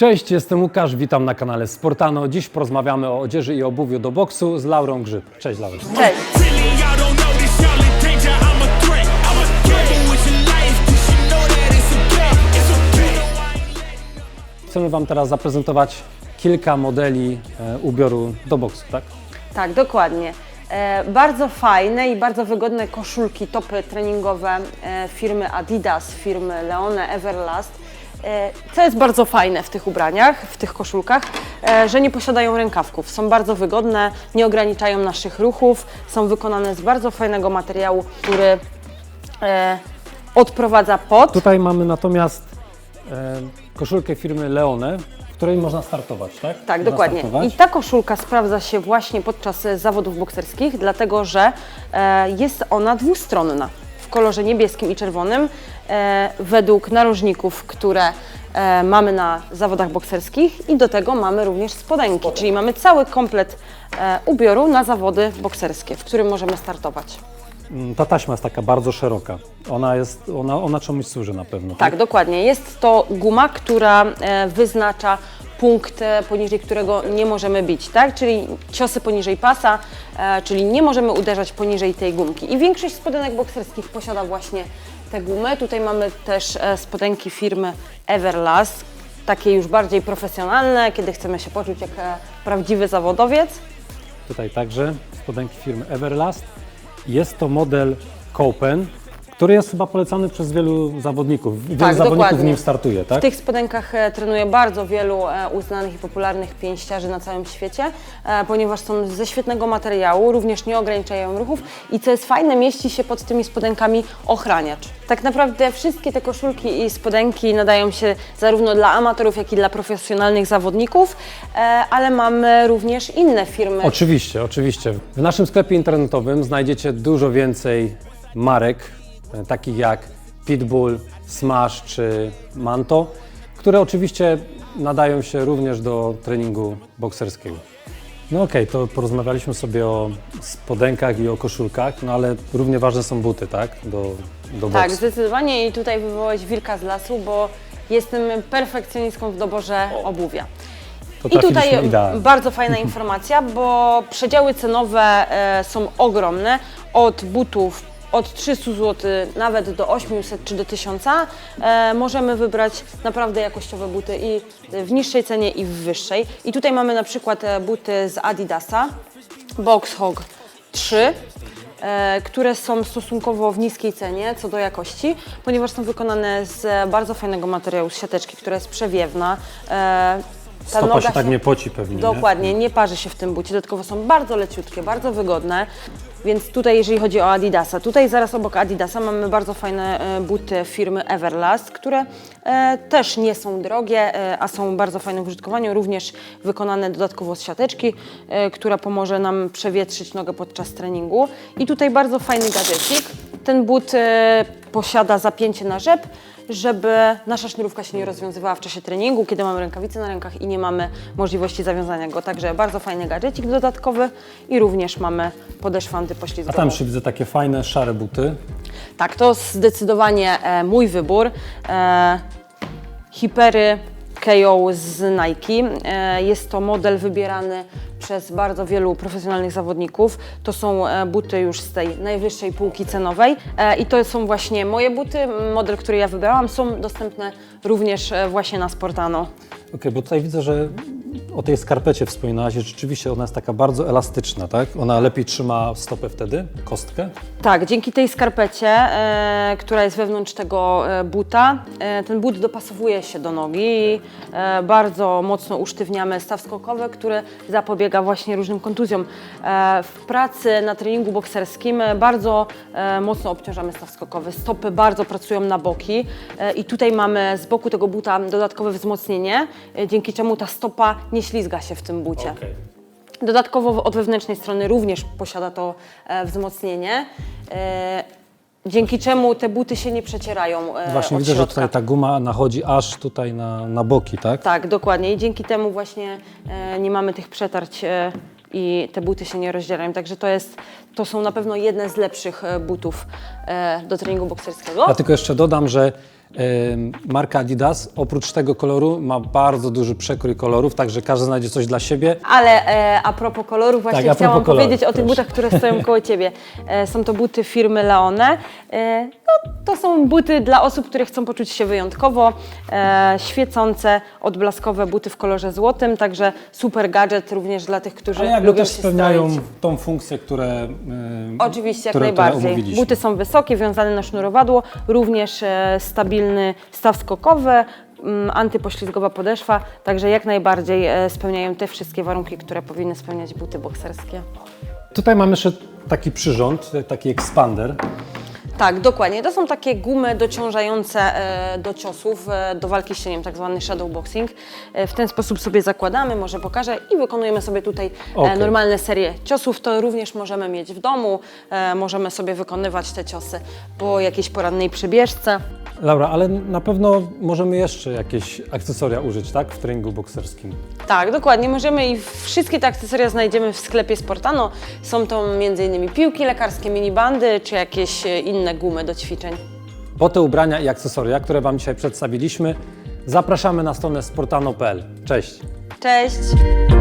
Cześć, jestem Łukasz, witam na kanale Sportano. Dziś porozmawiamy o odzieży i obuwiu do boksu z Laurą Grzyb. Cześć Laura. Cześć. Chcemy Wam teraz zaprezentować kilka modeli e, ubioru do boksu, tak? Tak, dokładnie. E, bardzo fajne i bardzo wygodne koszulki, topy treningowe e, firmy Adidas, firmy Leone Everlast. E, co jest bardzo fajne w tych ubraniach, w tych koszulkach, e, że nie posiadają rękawków. Są bardzo wygodne, nie ograniczają naszych ruchów, są wykonane z bardzo fajnego materiału, który e, odprowadza pot. Tutaj mamy natomiast koszulkę firmy Leone, w której można startować, tak? Tak, Można dokładnie. startować. I ta koszulka sprawdza się właśnie podczas zawodów bokserskich, dlatego że jest ona dwustronna kolorze niebieskim i czerwonym. E, według narożników, które e, mamy na zawodach bokserskich i do tego mamy również spodenki, czyli mamy cały komplet e, ubioru na zawody bokserskie, w którym możemy startować. Mm, Ta taśma jest taka bardzo szeroka. Ona jest, ona, ona czemuś służy na pewno. Tak, dokładnie. Jest to guma, która e, wyznacza punkt, e, poniżej którego nie możemy bić, tak? Czyli ciosy poniżej pasa, e, czyli nie możemy uderzać poniżej tej gumki. I większość spodenek bokserskich posiada właśnie tę gumę. Tutaj mamy też e, spodenki firmy Everlast, takie już bardziej profesjonalne, kiedy chcemy się poczuć jak e, prawdziwy zawodowiec. Tutaj także spodenki firmy Everlast. Jest to model Copen, który jest chyba polecany przez wielu zawodników. Wielu Tak, zawodników w nim startuje, tak? W tych spodenkach e, trenuje bardzo wielu e, uznanych i popularnych pięściarzy na całym świecie, e, ponieważ są ze świetnego materiału, również nie ograniczają ruchów i co jest fajne, mieści się pod tymi spodenkami ochraniacz. Tak naprawdę wszystkie te koszulki i spodenki nadają się zarówno dla amatorów, jak i dla profesjonalnych zawodników, e, ale mamy również inne firmy. Oczywiście, oczywiście. W naszym sklepie internetowym znajdziecie dużo więcej marek, takich jak Pitbull, Smash czy Manto, które oczywiście nadają się również do treningu bokserskiego. No okej, to porozmawialiśmy sobie o spodenkach i o koszulkach, no ale równie ważne są buty, tak? Do, do Tak, boksu. zdecydowanie i tutaj wywołałeś wilka z lasu, bo jestem perfekcjonistką w doborze obuwia. To I tutaj idealnie. bardzo fajna informacja, bo przedziały cenowe e, są ogromne. Od butów od 300 zł nawet do 800 czy do 1000 e, możemy wybrać naprawdę jakościowe buty i w niższej cenie i w wyższej. I tutaj mamy na przykład e, buty z Adidasa Box Hog 3 e, które są stosunkowo w niskiej cenie co do jakości, ponieważ są wykonane z bardzo fajnego materiału, z siateczki, która jest przewiewna. Ta Stopa noga się tak nie poci pewnie, nie? Dokładnie, nie parzy się w tym bucie. Dodatkowo są bardzo leciutkie, bardzo wygodne. Więc tutaj, jeżeli chodzi o Adidasa, tutaj zaraz obok Adidasa mamy bardzo fajne e, buty firmy Everlast, które e, też nie są drogie, e, a są bardzo fajne w użytkowaniu, również wykonane dodatkowo z siateczki, e, która pomoże nam przewietrzyć nogę podczas treningu. I tutaj bardzo fajny gadżecik. Ten but e, posiada zapięcie na rzep, żeby nasza sznurówka się nie rozwiązywała w czasie treningu, kiedy mamy rękawice na rękach i nie mamy możliwości zawiązania go. Także bardzo fajny gadżecik dodatkowy i również mamy podeszwę A antypoślizgową. tam jeszcze widzę takie fajne, szare buty. Tak, to zdecydowanie e, mój wybór. E, Hipery KO z Nike. E, jest to model wybierany przez bardzo wielu profesjonalnych zawodników. To są e, buty już z tej najwyższej półki cenowej e, i to są właśnie moje buty. Model, który ja wybrałam, są dostępne również właśnie na Sportano. Okej, bo tutaj widzę, że o tej skarpecie wspominałaś i rzeczywiście ona jest taka bardzo elastyczna, tak? Ona lepiej trzyma stopę wtedy, kostkę. Tak, dzięki tej skarpecie, e, która jest wewnątrz tego e, buta, e, ten but dopasowuje się do nogi e, bardzo mocno usztywniamy staw skokowy, który zapobiega właśnie różnym kontuzjom. E, w pracy na treningu bokserskim e, bardzo e, mocno obciążamy staw skokowy. Stopy bardzo pracują na boki e, i tutaj mamy z boku tego buta dodatkowe wzmocnienie, e, dzięki czemu ta stopa nie ślizga się w tym bucie. Dodatkowo od wewnętrznej strony również posiada to e, wzmocnienie, e, dzięki czemu te buty się nie przecierają e, Właśnie od widzę, że środka. tutaj ta guma nachodzi aż tutaj na, na boki, tak? Tak, dokładnie. I dzięki temu właśnie e, nie mamy tych przetarć e, i te buty się nie rozdzielają. Także to, jest, to są na pewno jedne z lepszych e, butów e, do treningu bokserskiego. Ja tylko jeszcze dodam, że Marka Adidas oprócz tego koloru ma bardzo duży przekrój kolorów, także każdy znajdzie coś dla siebie. Ale e, a propos koloru, właśnie Tak, a chciałam propos kolorów, powiedzieć o tych proszę. butach, które stoją koło Ciebie. E, są to buty firmy Leone. E, no, to są buty dla osób, które chcą poczuć się wyjątkowo. E, świecące, odblaskowe buty w kolorze złotym, także super gadżet również dla tych, którzy Ale jakby lubią też się spełniają stroić. tą funkcję, które ym, Oczywiście, jak które najbardziej. omówiliśmy. Buty są wysokie, wiązane na sznurowadło, również e, stabilny staw skokowy, mm, antypoślizgowa podeszwa, także jak najbardziej e, spełniają te wszystkie warunki, które powinny spełniać buty bokserskie. Tutaj mamy jeszcze taki przyrząd, taki expander. Tak, dokładnie. To są takie gumy dociążające e, do ciosów, e, do walki z cieniem, tak zwany shadowboxing. W ten sposób sobie zakładamy, może pokażę i wykonujemy sobie tutaj Okej. normalne serie ciosów. To również możemy mieć w domu, możemy sobie wykonywać te ciosy po jakiejś porannej przebieżce. Laura, ale na pewno możemy jeszcze jakieś akcesoria użyć, tak? W treningu bokserskim. Tak, dokładnie. Możemy i wszystkie te akcesoria znajdziemy w sklepie Sportano. Są to m.in. piłki lekarskie, minibandy czy jakieś e, inne gumy do ćwiczeń. Po te ubrania i akcesoria, które Wam dzisiaj przedstawiliśmy, zapraszamy na stronę sportano.pl. Cześć! Cześć!